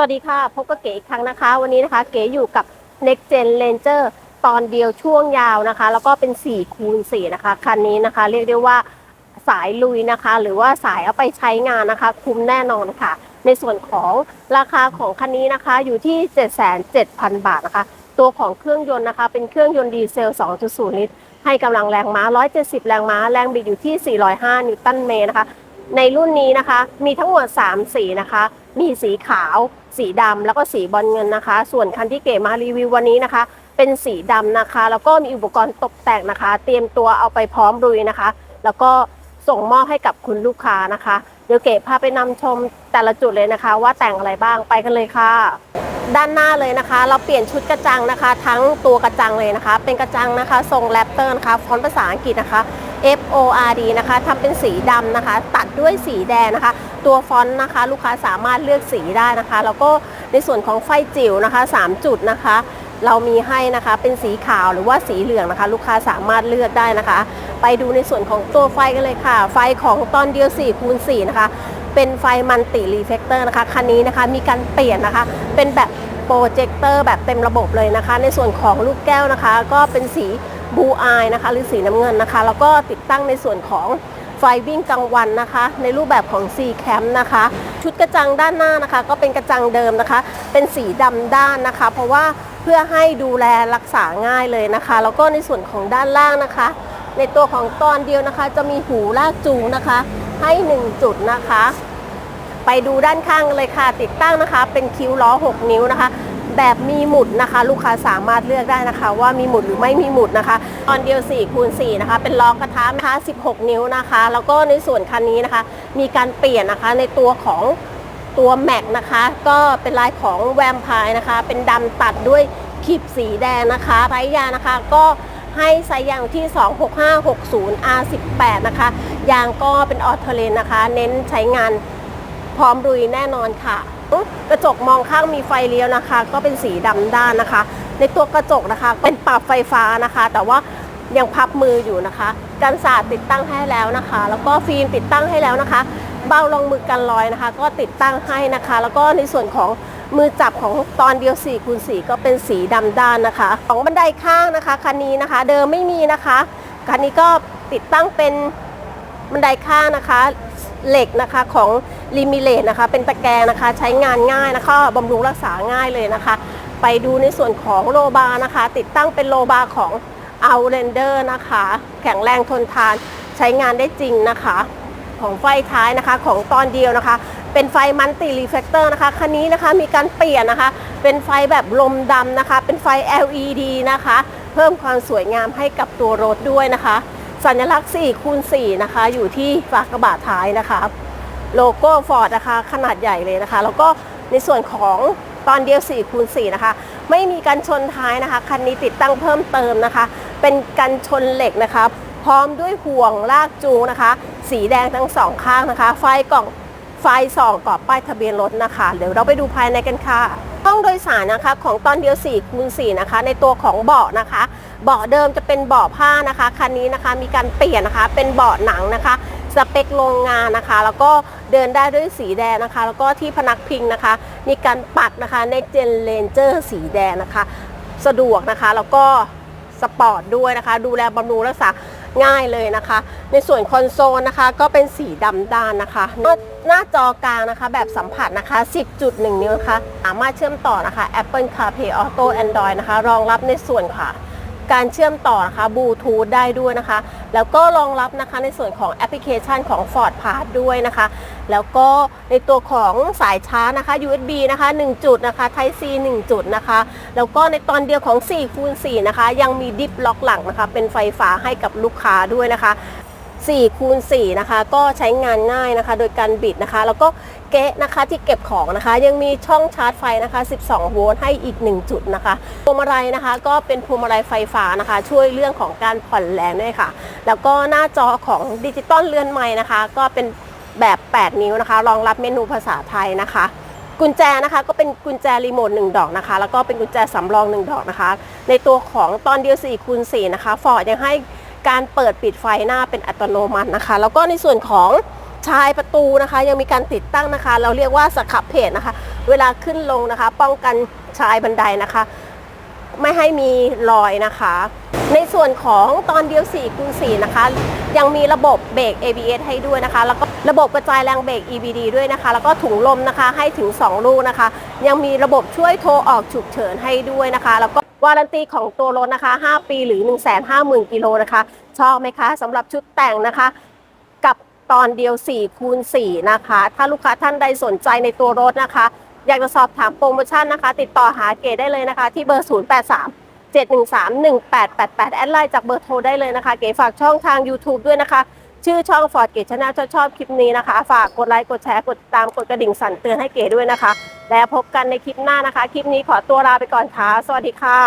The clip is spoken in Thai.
สวัสดีค่ะ พบกับเก๋อีกครั้งนะคะ วันนี้นะคะเก๋อยู่กับ Next Gen Ranger ตอนเดียวช่วงยาวนะคะ แล้วก็เป็น4คูณ4นะคะ คันนี้นะคะ เรียกได้ว่าสายลุยนะคะ หรือว่าสายเอาไปใช้งานนะคะ คุ้มแน่นอนค่ะ ในส่วนของราคาของคันนี้นะคะ อยู่ที่ 77,000 บาทนะคะ ตัวของเครื่องยนต์นะคะ เป็นเครื่องยนต์ดีเซล 2.0 ลิตร ให้กำลังแรงม้า 170 แรงม้า แรงบิดอยู่ที่ 405 นิวตันเมตรนะคะในรุ่นนี้นะคะมีทั้งหมด 3 สีนะคะ มีสีขาวสีดำแล้วก็สีบอลเงินนะคะ ส่วนคันที่เก๋มารีวิววันนี้นะคะ เป็นสีดำนะคะ แล้วก็มีอุปกรณ์ตกแต่งนะคะ เตรียมตัวเอาไปพร้อมรุยนะคะ แล้วก็ส่งมอบให้กับคุณลูกค้านะคะเดี๋ยวเก๋พาไปนำชมแต่ละจุดเลยนะคะ ว่าแต่งอะไรบ้างไปกันเลยค่ะ ด้านหน้าเลยนะคะ เราเปลี่ยนชุดกระจังนะคะ ทั้งตัวกระจังเลยนะคะ เป็นกระจังนะคะ ทรงแรปเตอร์นะคะฟอนต์ภาษาอังกฤษนะคะ F O R D นะคะทำเป็นสีดำนะคะ ตัดด้วยสีแดงนะคะ ตัวฟอนต์นะคะ ลูกค้าสามารถเลือกสีได้นะคะ แล้วก็ในส่วนของไฟจิ๋วนะคะ 3 จุดนะคะ เรามีให้นะคะเป็นสีขาวหรือว่าสีเหลืองนะคะ ลูกค้าสามารถเลือกได้นะคะ ไปดูในส่วนของตัวไฟกันเลยค่ะ ไฟของตอนเดียว4คูณ4นะคะ เป็นไฟมันติรีเฟกเตอร์นะคะคันนี้นะคะมีการเปลี่ยนนะคะเป็นแบบ โปรเจคเตอร์แบบเต็มระบบเลยนะคะ ในส่วนของลูกแก้วนะคะ ก็เป็นสีบูอายนะคะ หรือสีน้ำเงินนะคะ แล้วก็ติดตั้งในส่วนของไฟวิ่งกลางวันนะคะ ในรูปแบบของ C Cam นะคะ ชุดกระจังด้านหน้านะคะ ก็เป็นกระจังเดิมนะคะ เป็นสีดำด้านนะคะ เพราะว่าเพื่อให้ดูแลรักษาง่ายเลยนะคะ แล้วก็ในส่วนของด้านล่างนะคะ ในตัวของตอนเดียวนะคะ จะมีหูลากจูงนะคะ ให้ 1 จุดนะคะ ไปดูด้านข้างเลยค่ะ ติดตั้งนะคะ เป็นคิ้วล้อ 6 นิ้วนะคะ แบบมีหมุดนะคะ ลูกค้าสามารถเลือกได้นะคะ ว่ามีหมุดหรือไม่มีหมุดนะคะตอนเดียว4คูณ4นะคะ เป็นล้อกระทะนะคะ 16 นิ้วนะคะ แล้วก็ในส่วนคันนี้นะคะ มีการเปลี่ยนนะคะในตัวของตัวแม็กนะคะ ก็เป็นลายของแวมไพร์นะคะ เป็นดำตัดด้วยขีบสีแดงนะคะไซยานะคะก็ให้ไซยางที่ 26560 R18 นะคะ ยางก็เป็นออโตเลนนะคะ เน้นใช้งาน พร้อมรุยแน่นอนค่ะ กระจกมองข้างมีไฟเลี้ยวนะคะ ก็เป็นสีดำด้านนะคะ ในตัวกระจกนะคะเป็นปรับไฟฟ้านะคะ แต่ว่ายังพับมืออยู่นะคะกันสาดติดตั้งให้แล้วนะคะ แล้วก็ฟิล์มติดตั้งให้แล้วนะคะ เบ้ารองมือกันรอยนะคะ ก็ติดตั้งให้นะคะ แล้วก็ในส่วนของมือจับของตอนเดียว4คูณ4ก็เป็นสีดำด้านนะคะ ของบันไดข้างนะคะคันนี้นะคะ เดิมไม่มีนะคะคันนี้ก็ติดตั้งเป็นบันไดข้างนะคะ เหล็กนะคะของ ลิมิเลตนะคะ เป็นตะแกรงนะคะ ใช้งานง่ายนะคะบำรุงรักษาง่ายเลยนะคะ ไปดูในส่วนของโลบาร์นะคะ ติดตั้งเป็นโลบาร์ของ Outlander นะคะ แข็งแรงทนทานใช้งานได้จริงนะคะ ของไฟท้ายนะคะของตอนเดียวนะคะ เป็นไฟมันติรีเฟกเตอร์นะคะคันนี้นะคะมีการเปลี่ยนนะคะ เป็นไฟแบบลมดำนะคะ เป็นไฟ LED นะคะ เพิ่มความสวยงามให้กับตัวรถด้วยนะคะ สัญลักษณ์4คูณ4นะคะ อยู่ที่ฝากระบะท้ายนะคะ โลโก้ฟอร์ดนะคะ ขนาดใหญ่เลยนะคะ แล้วก็ในส่วนของตอนเดียว4คูณ4นะคะ ไม่มีกันชนท้ายนะคะ คันนี้ติดตั้งเพิ่มเติมนะคะ เป็นกันชนเหล็กนะคะ พร้อมด้วยห่วงลากจูงนะคะ สีแดงทั้งสองข้างนะคะ ไฟกล่องไฟส่องกรอบป้ายทะเบียนรถนะคะ เดี๋ยวเราไปดูภายในกันค่ะ ห้องโดยสารนะคะของตอนเดียว4คูณ4นะคะ ในตัวของเบาะนะคะ เบาะเดิมจะเป็นเบาะผ้านะคะ คันนี้นะคะมีการเปลี่ยนนะคะ เป็นเบาะหนังนะคะ สเปคโรงงานนะคะ แล้วก็เดินได้ด้วยสีแดงนะคะ แล้วก็ที่พนักพิงนะคะ มีการปักนะคะในเจนเลนเจอร์สีแดงนะคะ สะดวกนะคะแล้วก็สปอร์ตด้วยนะคะ ดูแลบำรุงรักษาง่ายเลยนะคะ ในส่วนคอนโซลนะคะ ก็เป็นสีดำด้านนะคะหน้าหน้าจอกลางนะคะ แบบสัมผัสนะคะ 10.1 นิ้วนะคะสามารถเชื่อมต่อนะคะ Apple CarPlay Auto Android นะคะ รองรับในส่วนค่ะ การเชื่อมต่อนะคะบลูทูธได้ด้วยนะคะ แล้วก็รองรับนะคะในส่วนของแอปพลิเคชันของ Ford Pass ด้วยนะคะ แล้วก็ในตัวของสายชาร์จนะคะ USB นะคะ 1 จุดนะคะ Type C 1 จุดนะคะ แล้วก็ในตอนเดียวของ4คูณ4นะคะ ยังมีดิฟล็อกหลังนะคะ เป็นไฟฟ้าให้กับลูกค้าด้วยนะคะ4คูณ4นะคะ ก็ใช้งานง่ายนะคะ โดยการบิดนะคะ แล้วก็ เก๊ะนะคะที่เก็บของนะคะ ยังมีช่องชาร์จไฟนะคะ 12 โวลต์ให้อีก 1 จุดนะคะพวงมาลัยนะคะก็เป็นพวงมาลัยไฟฟ้านะคะ ช่วยเรื่องของการผ่อนแรงด้วยค่ะ แล้วก็หน้าจอของดิจิตอลเรือนใหม่นะคะ ก็เป็นแบบ 8 นิ้วนะคะ รองรับเมนูภาษาไทยนะคะ กุญแจนะคะก็เป็นกุญแจรีโมท1ดอกนะคะ แล้วก็เป็นกุญแจสำรอง 1 ดอกนะคะ ในตัวของตอนเดียว4คูณ4นะคะฟอร์ดยังให้การเปิดปิดไฟหน้าเป็นอัตโนมัตินะคะ แล้วก็ในส่วนของ ชายประตูนะคะ ยังมีการติดตั้งนะคะ เราเรียกว่าสครับเพจนะคะ เวลาขึ้นลงนะคะ ป้องกันชายบันไดนะคะ ไม่ให้มีรอยนะคะ ในส่วนของตอนเดียว4คูณ4นะคะ ยังมีระบบเบรก ABS ให้ด้วยนะคะ แล้วก็ระบบกระจายแรงเบรก EBD ด้วยนะคะ แล้วก็ถุงลมนะคะให้ถึง 2 ลูกนะคะ ยังมีระบบช่วยโทรออกฉุกเฉินให้ด้วยนะคะ แล้วก็วารันตีของตัวรถนะคะ 5 ปีหรือ 150,000 กิโลนะคะ ชอบไหมคะสำหรับชุดแต่งนะคะ ตอนเดียว4คูณ4นะคะ ถ้าลูกค้าท่านใดสนใจในตัวรถนะคะ อยากจะสอบถามโปรโมชั่นนะคะ ติดต่อหาเกดได้เลยนะคะ ที่เบอร์ 083 713 1888 แอดไลน์จากเบอร์โทรได้เลยนะคะ เก๋ฝากช่องทาง YouTube ด้วยนะคะ ชื่อช่อง Ford เก๋ชาแนลชอบคลิปนี้นะคะ ฝากกดไลค์ กดแชร์กดติดตามกดกระดิ่งสั่นเตือนให้เก๋ด้วยนะคะ แล้วพบกันในคลิปหน้านะคะ คลิปนี้ขอตัวลาไปก่อนค่ะ สวัสดีค่ะ